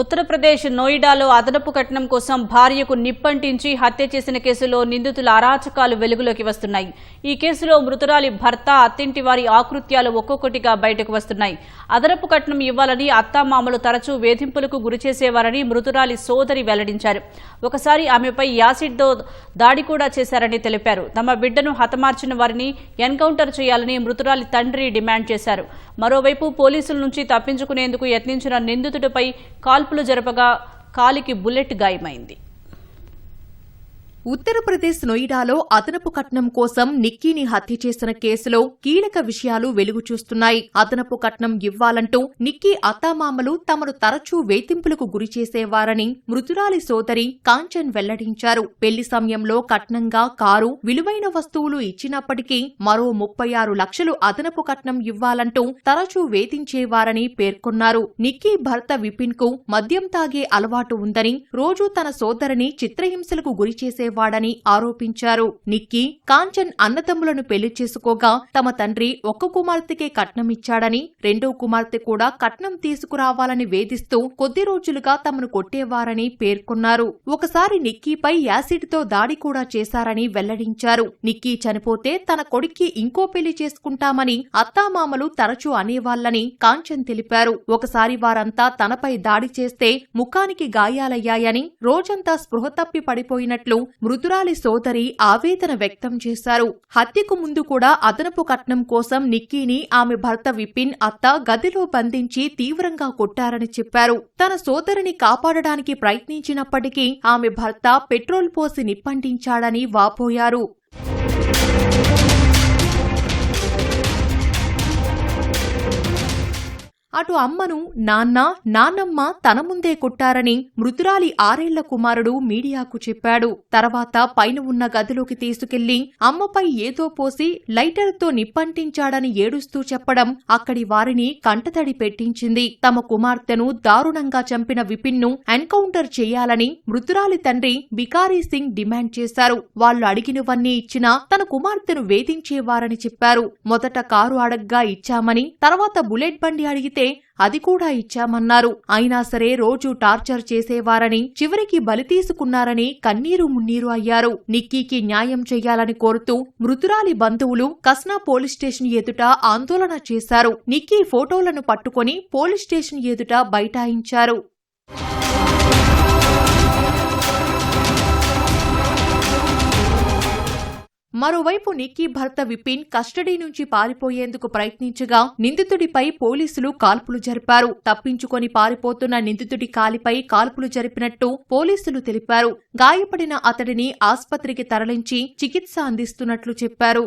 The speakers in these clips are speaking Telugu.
ఉత్తరప్రదేశ్ నోయిడాలో అదనపు కట్నం కోసం భార్యకు నిప్పంటించి హత్య చేసిన కేసులో నిందితుల అరాచకాలు వెలుగులోకి వస్తున్నాయి. ఈ కేసులో మృతురాలి భర్త అత్తింటి వారి ఆకృత్యాలు ఒక్కొక్కటిగా బయటకు వస్తున్నాయి. అదనపు కట్నం ఇవ్వాలని అత్తామామలు తరచూ వేధింపులకు గురిచేసేవారని మృతురాలి సోదరి వెల్లడించారు. ఒకసారి ఆమెపై యాసిడ్తో దాడి కూడా చేశారని తెలిపారు. తమ బిడ్డను హతమార్చిన వారిని ఎన్కౌంటర్ చేయాలని మృతురాలి తండ్రి డిమాండ్ చేశారు. మరోవైపు పోలీసుల నుంచి తప్పించుకునేందుకు యత్నించిన నిందితుడిపై కాల్ కాల్పులు జరపగా కాలికి బుల్లెట్ గాయమైంది. ఉత్తరప్రదేశ్ నొయిడాలో అదనపు కట్నం కోసం నిక్కీని హత్య చేసిన కేసులో కీలక విషయాలు వెలుగు చూస్తున్నాయి. అదనపు కట్నం ఇవ్వాలంటూ నిక్కీ అత్తామామలు తమను తరచూ వేధింపులకు గురిచేసేవారని మృతురాలి సోదరి కాంచన్ వెల్లడించారు. పెళ్ళి సమయంలో కట్నంగా కారు విలువైన వస్తువులు ఇచ్చినప్పటికీ మరో ముప్పై ఆరు లక్షలు అదనపు కట్నం ఇవ్వాలంటూ తరచూ వేధించేవారని పేర్కొన్నారు. నిక్కీ భర్త విపిన్కు మద్యం తాగే అలవాటు ఉందని రోజూ తన సోదరిని చిత్రహింసలకు గురిచేసే వాడని ఆరోపించారు. నిక్కీ కాంచన్ అన్నదమ్ములను పెళ్ళి చేసుకోగా తమ తండ్రి ఒక్క కుమార్తెకే కట్నమిచ్చాడని రెండో కుమార్తె కూడా కట్నం తీసుకురావాలని వేధిస్తూ కొద్ది రోజులుగా తమను కొట్టేవారని పేర్కొన్నారు. ఒకసారి నిక్కీపై యాసిడ్తో దాడి కూడా చేశారని వెల్లడించారు. నిక్కీ చనిపోతే తన కొడుక్కి ఇంకో పెళ్ళి చేసుకుంటామని అత్తామామలు తరచూ అనేవాళ్ళని కాంచన్ తెలిపారు. ఒకసారి వారంతా తనపై దాడి చేస్తే ముఖానికి గాయాలయ్యాయని రోజంతా స్పృహ తప్పి పడిపోయినట్లు మృతురాలి సోదరి ఆవేదన వ్యక్తం చేశారు. హత్యకు ముందు కూడా అదనపు కట్నం కోసం నిక్కీని ఆమె భర్త విపిన్ అత్త గదిలో బంధించి తీవ్రంగా కొట్టారని చెప్పారు. తన సోదరిని కాపాడడానికి ప్రయత్నించినప్పటికీ ఆమె భర్త పెట్రోల్ పోసి నిప్పంటించాడని వాపోయారు. అటు అమ్మను నాన్న నాన్నమ్మ తన ముందే కొట్టారని మృతురాలి ఆరేళ్ళ కుమారుడు మీడియాకు చెప్పాడు. తర్వాత పైన ఉన్న గదిలోకి తీసుకెళ్ళి అమ్మపై ఏదో పోసి లైటర్తో నిప్పంటించాడని ఏడుస్తూ చెప్పడం అక్కడి వారిని కంటతడి పెట్టించింది. తమ కుమార్తెను దారుణంగా చంపిన విపిన్ను ఎన్కౌంటర్ చేయాలని మృతురాలి తండ్రి బికారీ సింగ్ డిమాండ్ చేశారు. వాళ్ళు అడిగినవన్నీ ఇచ్చినా తన కుమార్తెను వేధించేవారని చెప్పారు. మొదట కారు అడగ్గా ఇచ్చామని తర్వాత బుల్లెట్ బండి అడిగితే అది కూడా ఇచ్చామన్నారు. అయినా సరే రోజు టార్చర్ చేసేవారని చివరికి బలి తీసుకున్నారని కన్నీరు మున్నీరు అయ్యారు. నిక్కీకి న్యాయం చెయ్యాలని కోరుతూ మృతురాలి బంధువులు కస్నా పోలీస్ స్టేషన్ ఎదుట ఆందోళన చేశారు. నిక్కీ ఫోటోలను పట్టుకొని పోలీస్ స్టేషన్ ఎదుట బైఠాయించారు. మరోవైపు నిక్కీ భర్త విపిన్ కస్టడీ నుంచి పారిపోయేందుకు ప్రయత్నించగా నిందితుడిపై పోలీసులు కాల్పులు జరిపారు. తప్పించుకొని పారిపోతున్న నిందితుడి కాలిపై కాల్పులు జరిపినట్టు పోలీసులు తెలిపారు. గాయపడిన అతడిని ఆస్పత్రికి తరలించి చికిత్స అందిస్తున్నట్లు చెప్పారు.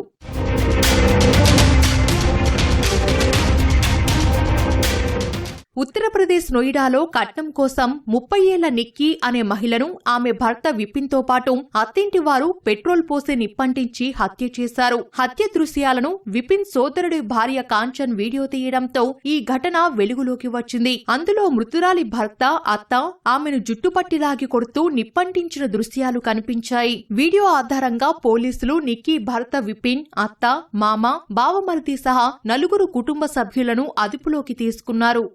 ఉత్తరప్రదేశ్ నోయిడాలో కట్నం కోసం ముప్పై ఏళ్ళ నిక్కీ అనే మహిళను ఆమె భర్త విపిన్తో పాటు అత్తింటి వారు పెట్రోల్ పోసి నిప్పంటించి హత్య చేశారు. హత్య దృశ్యాలను విపిన్ సోదరుడి భార్య కాంచన్ వీడియో తీయడంతో ఈ ఘటన వెలుగులోకి వచ్చింది. అందులో మృతురాలి భర్త అత్త ఆమెను జుట్టుపట్టి లాగి కొడుతూ నిప్పంటించిన దృశ్యాలు కనిపించాయి. వీడియో ఆధారంగా పోలీసులు నిక్కీ భర్త విపిన్ అత్త మామ బావమరిది సహా నలుగురు కుటుంబ సభ్యులను అదుపులోకి తీసుకున్నారు.